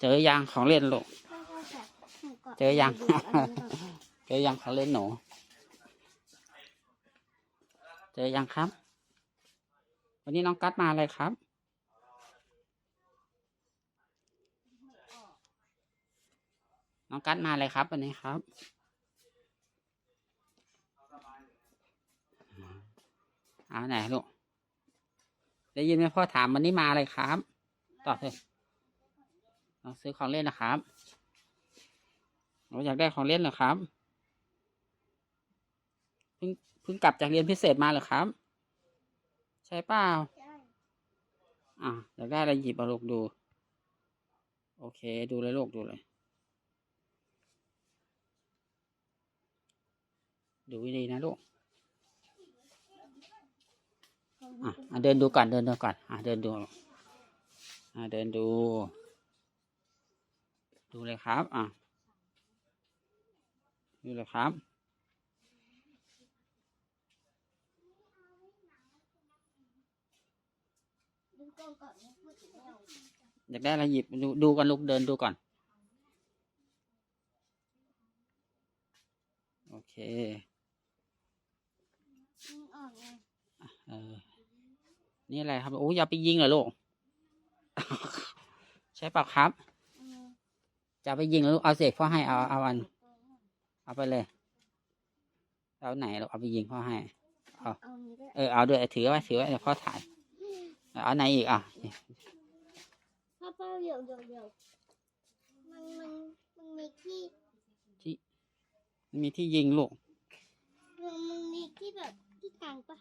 เจอยังของเล่นลูกไม่ก็แบบหนูก็เจอยังดูอันนี้ก่อนเจอยังของเล่นหนูเจอยังครับ วันนี้น้องกัดมาอะไรครับน้องกัดมาอะไรครับวันนี้ครับ เอาไหนลูก ได้ยินไหมพ่อถามวันนี้มาอะไรครับ ตอบเลยเรา ซื้อของเล่นนะครับเราอยากได้ของเล่นเหรอครับ เพิ่งเพิ่งกลับจากเรียนพิเศษมาเหรอครับ ใช่เปล่าอะอยากได้อะไรหยิบเอาลูกดู โอเค ดูเลยลูกดูเลย ดูดีนะลูกอะเดินดูก่อนเดินดูก่อนอะเดินดูอะเดินดู ดูเลยครับ อะ ดูเลยครับ อยากได้อะไรหยิบดูดูก่อนลูกเดินดูก่อน โอเคอเออนี่อะไรครับ โอ้ยอย่าไปยิงเหรอลูก ใช่ปล่าครับ จะเอาไปยิงเหรอลูกเอาเสกพ่อให้เอาเอาอัน เอาไปเลยเอาไหนลูกเอาไปยิงพ่อให้เอาเอาอันนี้ด้วยเออเอาด้วยถือไว้ถือไว้เดี๋ยวพ่อถ่ายเอาไหนอีกอะพ่อพ่อเดี๋ยวเดี๋ยวเดี๋ยวมันมันมันมีที่มีที่ยิงลูกมันมันมีที่แบบที่กลางปะ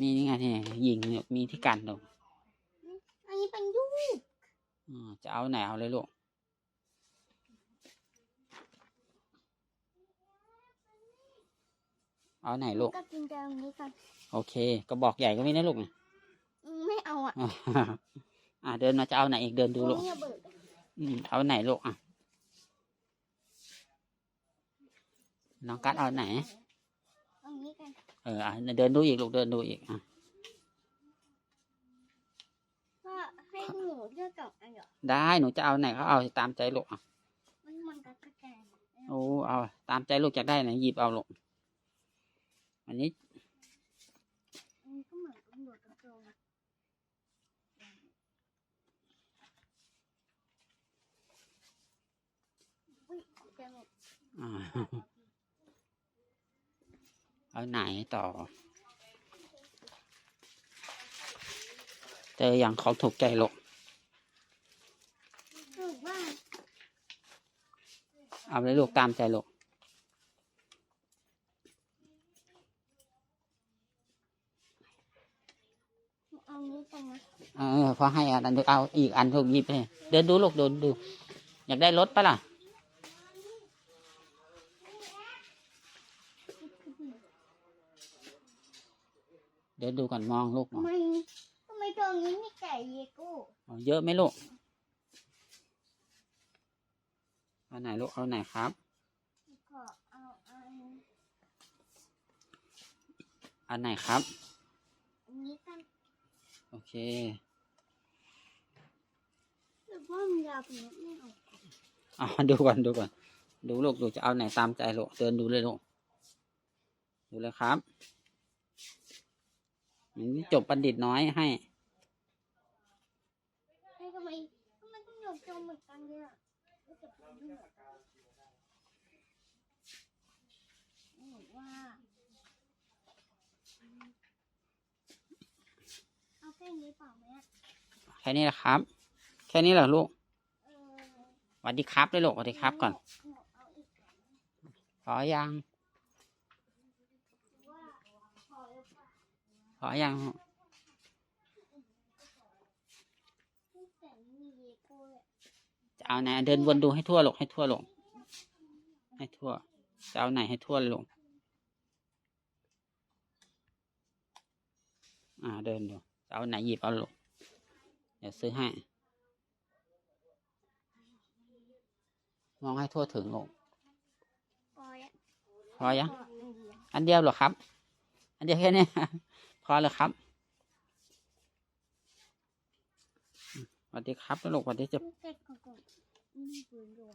มีนี่ไงที่ไหนยิงเนี่ยมีที่กันลูกอันนี้เป็นยูอืมจะเอาไหนเอาเลยลูก เอาไหนลูก ก็กินแต่อันนี้กันโอเคกระบอกใหญ่ก็มีนะลูกอืมไม่เอาอะ อ่าเดินมาจะเอาไหนอีกเดินดูลูกนี่ระเบิดอะอืมเอาไหนลูกอะ น้องกัดเอาไหนเอาอันนี้กันเอออะเดินดูอีกลูกเดินดูอีกอะว่าให้หนูเลือกกับอันเหรอได้หนูจะเอาไหนก็เอาตามใจลูกอะมันมันกระกระแกงโอ้เอาตามใจลูกอยากได้ไหนหยิบเอาลูก อันนี้อันนี้ก็เหมือนตำรวจกระโจนอะอุ้ยเจ็บอ่าเอาไหนต่อ เจออย่างของถูกใจลูกรู้ว่าเอาเลยลูกตามใจลูก เอา นี้กันนะเออพอให้อันนั้นเอาอีกอันถูกหยิบให้เดินดูลูกเดินดู อยากได้รถปะล่ะเดินดูก่อนมองลูกมทำองไมทำไมตรงนี้มีไก่เยโก้เอาเยอะไหมลูกเอาไหนลูกเอาไหนครับขอเอาอันเอาไหนครับอันนี้กัน โอเคหรือว่ามันยาวไปนิดไม่เอาเอาดูก่อนดูก่อน ดูลูกดูจะเอาไหนตามใจลูกเดินดูเลยลูกดูเลยครับอันนี้จบบัณฑิตน้อยให้เฮ้ยทำไมทำไมต้องหยกจมเหมือนกันเลยอะรู้สึกมันเหมือนกันหนูว่าเอาแค่ นี้เปล่าไหมอะแค่นี้แหละครับ แค่นี้เหรอลูกเออสวัสดีครับเลยลูกสวัสดีครับก่อนหนูเอาอีกพอยังว่าพอหรือเปล่าพอยังแต่ไม่มีเยโก้เลยจะเอาไหนเดินวนดูให้ทั่วลูกให้ทั่วลูกให้ทั่วจะเอาไหนให้ทั่วเลยลูกอ่าเดินดูจะ เอาไหนหยิบเอาลูกเดี๋ยวซื้อให้ มองให้ทั่วถึงลูกพอยังอันเดียวหรอครับ อันเดียวแค่นี้พอเลยครับสวัสดีครับลูกสวัสดีจะเก็บก่อนก่อนอืมปืนด้วย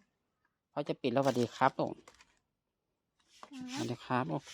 พ่อจะปิดแล้วสวัสดีครับลูกสวัสดีครับ โอเค